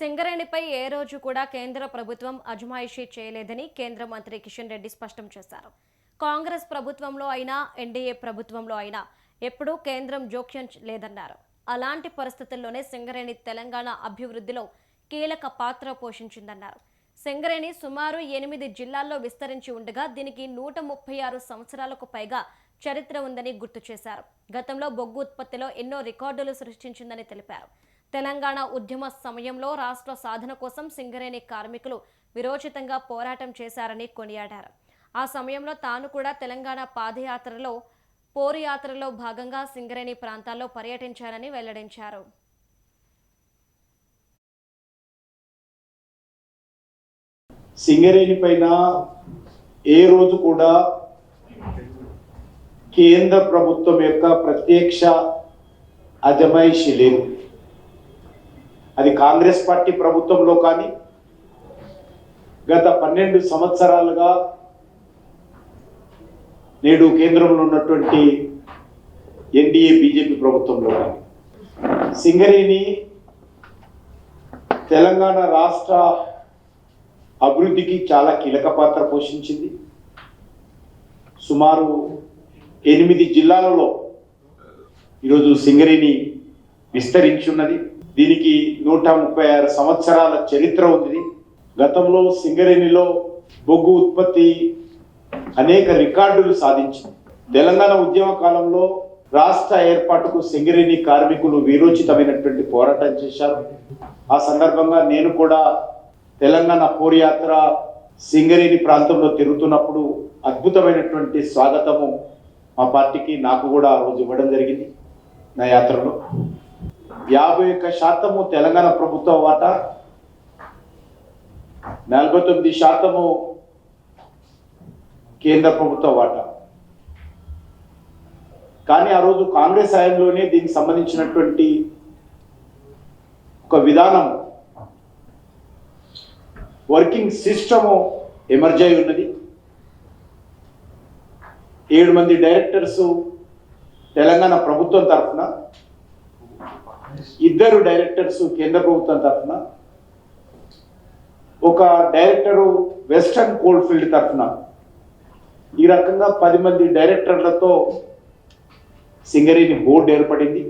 సింగరేణిపై ఏ రోజు కూడా కేంద్ర ప్రభుత్వం అజమాయిషీ చేయలేదని కేంద్ర మంత్రి కిషన్ రెడ్డి స్పష్టం చేశారు. కాంగ్రెస్ ప్రభుత్వంలో అయినా ఎన్డీఏ ప్రభుత్వంలో అయినా ఎప్పుడూ కేంద్రం జోక్యం లేదన్నారు. అలాంటి పరిస్థితుల్లోనే సింగరేణి తెలంగాణ అభివృద్ధిలో కీలక పాత్ర పోషించిందన్నారు. సింగరేణి సుమారు ఎనిమిది జిల్లాల్లో విస్తరించి ఉండగా దీనికి నూట ముప్పై ఆరు సంవత్సరాలకు పైగా చరిత్ర ఉందని గుర్తు చేశారు. గతంలో బొగ్గు ఉత్పత్తిలో ఎన్నో రికార్డులు సృష్టించిందని తెలిపారు. తెలంగాణ ఉద్యమ సమయంలో రాష్ట్ర సాధన కోసం సింగరేణి కార్మికులు విరోచితంగా పోరాటం చేశారని కొనియాడారు. ఆ సమయంలో తాను కూడా తెలంగాణ పాదయాత్రలో పోరుయాత్రలో భాగంగా సింగరేణి ప్రాంతాల్లో పర్యటించారని వెల్లడించారు. సింగరేణి పైన ఏ రోజు కూడా కేంద్ర ప్రభుత్వం యొక్క ప్రత్యక్ష అజమాయిషి లేదు. అది కాంగ్రెస్ పార్టీ ప్రభుత్వంలో కానీ గత పన్నెండు సంవత్సరాలుగా నేడు కేంద్రంలో ఉన్నటువంటి ఎన్డీఏ బీజేపీ ప్రభుత్వంలో కానీ. సింగరేణి తెలంగాణ రాష్ట్ర అభివృద్ధికి చాలా కీలక పాత్ర పోషించింది. సుమారు ఎనిమిది జిల్లాలలో ఈరోజు సింగరేణి విస్తరించి ఉన్నది. దీనికి నూట ముప్పై ఆరు సంవత్సరాల చరిత్ర ఉంది. గతంలో సింగరేణిలో బొగ్గు ఉత్పత్తి అనేక రికార్డులు సాధించింది. తెలంగాణ ఉద్యమ కాలంలో రాష్ట్ర ఏర్పాటుకు సింగరేణి కార్మికులు వీరోచితమైనటువంటి పోరాటం చేశారు. ఆ సందర్భంగా నేను కూడా తెలంగాణ పోర్యాత్ర సింగరేణి ప్రాంతంలో తిరుగుతున్నప్పుడు అద్భుతమైనటువంటి స్వాగతము మా పార్టీకి నాకు కూడా ఆ రోజు ఇవ్వడం జరిగింది నా యాత్రలో. యాభై ఒక్క శాతము తెలంగాణ ప్రభుత్వ వాటా? నలభై తొమ్మిది శాతము కేంద్ర ప్రభుత్వ వాటా? కానీ ఆ రోజు కాంగ్రెస్ హయాంలోనే దీనికి సంబంధించినటువంటి ఒక విధానం వర్కింగ్ సిస్టము ఎమర్జ్ అయి ఉన్నది. ఏడు మంది డైరెక్టర్స్ తెలంగాణ ప్రభుత్వం తరఫున ఇద్దరు డైరెక్టర్స్ కేంద్ర ప్రభుత్వం తరఫున ఒక డైరెక్టరు వెస్టర్న్ కోల్డ్ ఫీల్డ్ తరఫున ఈ రకంగా పది మంది డైరెక్టర్లతో సింగరేణి బోర్డు ఏర్పడింది.